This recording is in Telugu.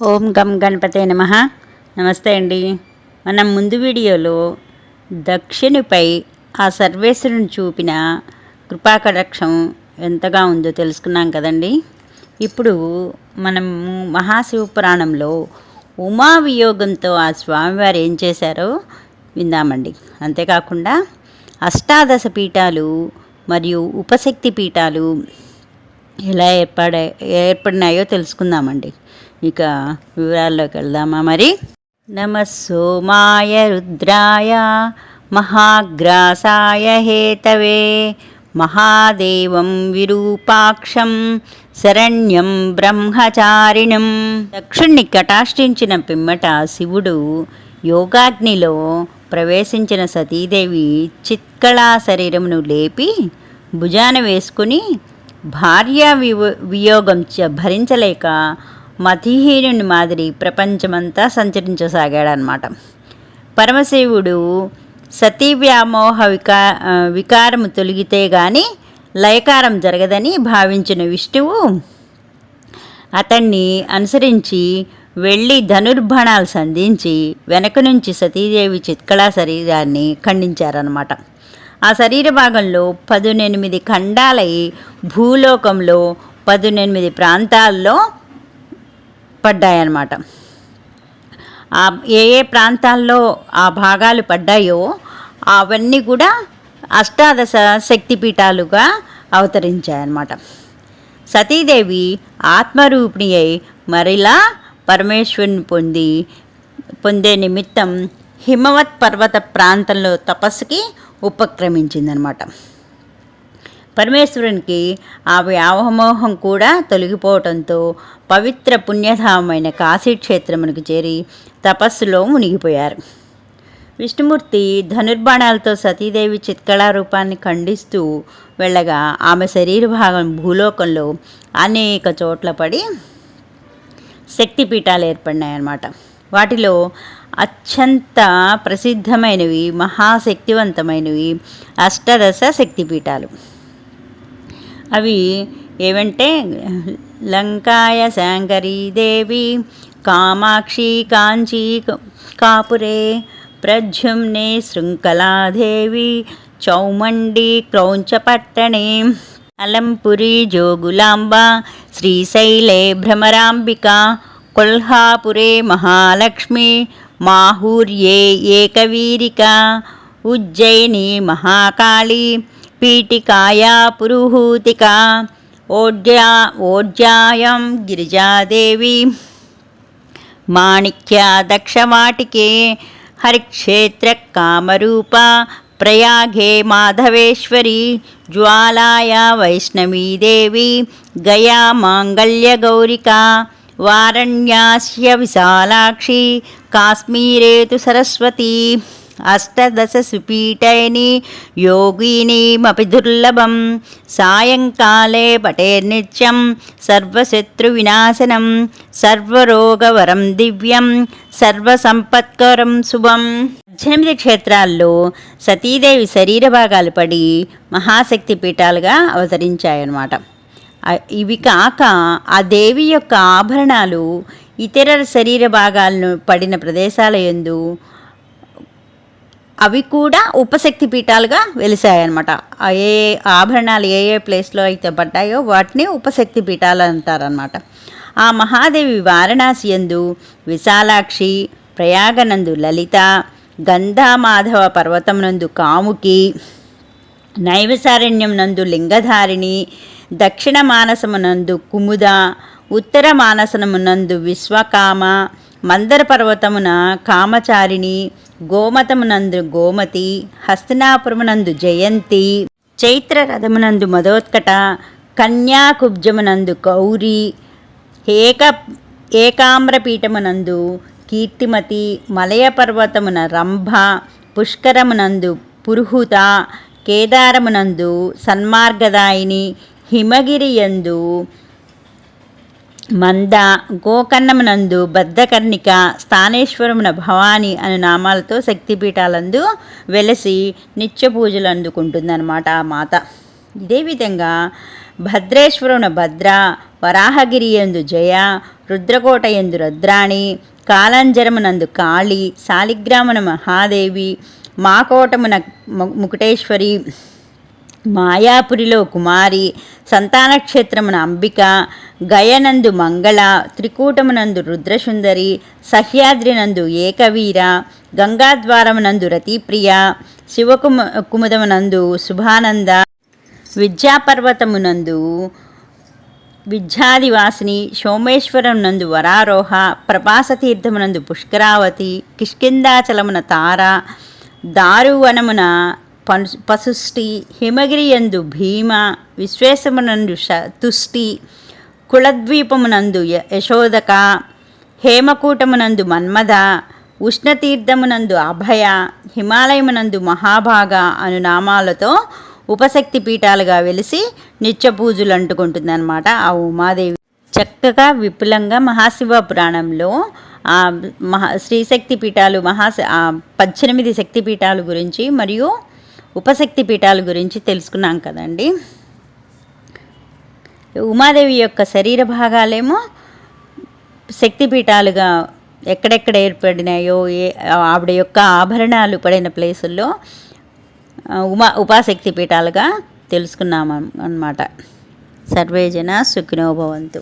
ఓం గం గణపతే నమ. నమస్తే అండి. మనం ముందు వీడియోలో దక్షిణిపై ఆ సర్వేశ్వరుని చూపిన కృపాకటాక్షం ఎంతగా ఉందో తెలుసుకున్నాం కదండి. ఇప్పుడు మనం మహాశివపురాణంలో ఉమా వియోగంతో ఆ స్వామివారు ఏం చేశారో విందామండి. అంతేకాకుండా అష్టాదశ పీఠాలు మరియు ఉపశక్తి పీఠాలు ఎలా ఏర్పడ ఏర్పడినాయో తెలుసుకుందామండి. ఇక వివరాల్లోకి వెళ్దామా మరి? నమ సోమాయ రుద్రాయ మహాగ్రాసాయ హేతవే మహాదేవం విరూపాక్షం శరణ్యం బ్రహ్మచారిణం. దక్షుణ్ణి కటాష్టించిన పిమ్మట శివుడు యోగాగ్నిలో ప్రవేశించిన సతీదేవి చిత్కళా శరీరమును లేపి భుజాన వేసుకుని భార్య వియోగం చ- భరించలేక మతిహీనుని మాదిరి ప్రపంచమంతా సంచరించసాగాడనమాట. పరమశివుడు సతీ వ్యామోహ వికా వికారము తొలగితే గాని లయకారం జరగదని భావించిన విష్ణువు అతన్ని అనుసరించి వెళ్ళి ధనుర్బాణాలు సంధించి వెనక నుంచి సతీదేవి చిత్కళా శరీరాన్ని ఖండించారనమాట. ఆ శరీర భాగంలో పదునెనిమిది ఖండాలై భూలోకంలో పదునెనిమిది ప్రాంతాల్లో పడ్డాయన్నమాట. ఏ ఏ ప్రాంతాల్లో ఆ భాగాలు పడ్డాయో అవన్నీ కూడా అష్టాదశ శక్తిపీఠాలుగా అవతరించాయన్నమాట. సతీదేవి ఆత్మరూపిణి అయి మరిలా పరమేశ్వరుని పొంది పొందే నిమిత్తం హిమవత్ పర్వత ప్రాంతంలో తపస్సుకి ఉపక్రమించిందనమాట పరమేశ్వరునికి ఆ వ్యామోహం కూడా తొలగిపోవటంతో పవిత్ర పుణ్యధామమైన కాశీక్షేత్రమునకు చేరి తపస్సులో మునిగిపోయారు. విష్ణుమూర్తి ధనుర్బాణాలతో సతీదేవి చిత్కళా రూపాన్ని ఖండిస్తూ వెళ్ళగా ఆమె శరీర భాగం భూలోకంలో అనేక చోట్ల పడి శక్తిపీఠాలు ఏర్పడినాయన్నమాట. వాటిలో అత్యంత ప్రసిద్ధమైనవి మహాశక్తివంతమైనవి అష్టదశ శక్తిపీఠాలు. అవి ఏవంటే లంకాయ శాంకరీదేవి కామాక్షి కాంచీ కాపురే ప్రజుమ్నే శృంఖలాదేవి చౌమండి క్రౌంచపట్టణే అలంపురి జోగులాంబ శ్రీశైలే భ్రమరాంబిక కొల్హాపురే మహాలక్ష్మి మాహూర్యే ఏకవీరిక ఉజ్జయిని మహాకాళి పీఠికాయా పురుహూతిక ఓడ్యా ఓడ్యాయం గిరిజాదేవి మాణిక్య దక్షవాటికే హరిక్షేత్ర కామరూప ప్రయాగే మాధవేశ్వరి జ్వాలాయ వైష్ణవీదేవి గయా మాంగళ్యగౌరిక వారణ్యాస్య విశాలాక్షి కాశ్మీరేతు సరస్వతి అష్టదశ సుపీఠైని యోగినీమపి దుర్లభం సాయంకాలే పటేర్నిత్యం సర్వశత్రువినాశనం సర్వరోగవరం దివ్యం సర్వసంపత్కరం శుభం పద్దెనిమిది క్షేత్రాల్లో సతీదేవి శరీర భాగాలు పడి మహాశక్తి పీఠాలుగా అవతరించాయన్నమాట. ఇవి కాక ఆ దేవి యొక్క ఆభరణాలు ఇతర శరీర భాగాలను పడిన ప్రదేశాల యందు అవి కూడా ఉపశక్తి పీఠాలుగా వెలిసాయన్నమాట. ఏ ఆభరణాలు ఏ ఏ ప్లేస్లో అయితే పడ్డాయో వాటిని ఉపశక్తి పీఠాలు అంటారనమాట ఆ మహాదేవి వారణాసి ఎందు విశాలాక్షి ప్రయాగనందు లలిత గంధామాధవ పర్వతమునందు కాముకి నైవసారణ్యం నందు లింగధారిణి దక్షిణ మానసమునందు కుముద ఉత్తర మానసమునందు విశ్వకామ మందర పర్వతమున కామచారిణి గోమతమునందు గోమతి హస్తనాపురమునందు జయంతి చైత్ర రథమునందు మదోత్కట కన్యాకుబ్జమునందు గౌరి ఏక ఏకామ్రపీఠమునందు కీర్తిమతి మలయ పర్వతమున రంభ పుష్కరమునందు పురుహుత కేదారమునందు సన్మార్గదాయిని హిమగిరియందు మంద గోకన్నమునందు బద్ధకర్ణిక స్థానేశ్వరమున భవాని అను నామాలతో శక్తిపీఠాలందు వెలసి నిత్య పూజలు అందుకుంటుందన్నమాట ఆ మాత. ఇదే విధంగా భద్రేశ్వరున భద్ర వరాహగిరి యందు జయ రుద్రకోట ఎందు రుద్రాణి కాలంజరమునందు కాళి శాలిగ్రామున మహాదేవి మాకోటమున ముకుటేశ్వరి మాయాపురిలో కుమారి సంతానక్షేత్రమున అంబిక గయనందు మంగళ త్రికూటమునందు రుద్రసుందరి సహ్యాద్రినందు ఏకవీర గంగాద్వారమునందు రతిప్రియ శివకుమ కుముదమునందు శుభానంద విద్యాపర్వతమునందు విద్యాదివాసిని సోమేశ్వరం నందు వరారోహ ప్రభాసతీర్థమునందు పుష్కరావతి కిష్కిందాచలమున తార దారువనమున పను పసుష్టి హిమగిరియందు భీమ విశ్వేశమునందు శ తుష్టి కుళద్వీపమునందు య- యశోదక హేమకూటమునందు మన్మద ఉష్ణతీర్థమునందు అభయ హిమాలయమునందు మహాభాగ అను నామాలతో ఉపశక్తి పీఠాలుగా వెలిసి నిత్య పూజలు అంటుకుంటుందన్నమాట ఆ ఉమాదేవి. చక్కగా విపులంగా మహాశివ పురాణంలో ఆ మహా శ్రీశక్తి పీఠాలు మహా పద్దెనిమిది శక్తి పీఠాలు గురించి మరియు ఉపశక్తి పీఠాల గురించి తెలుసుకున్నాం కదండి. ఉమాదేవి యొక్క శరీర భాగాలేమో శక్తిపీఠాలుగా ఎక్కడెక్కడ ఏర్పడినాయో ఏ ఆవిడ యొక్క ఆభరణాలు పడిన ప్లేసుల్లో ఉమా ఉపాశక్తి పీఠాలుగా తెలుసుకున్నాం అన్నమాట సర్వేజన సుఖినోభవంతు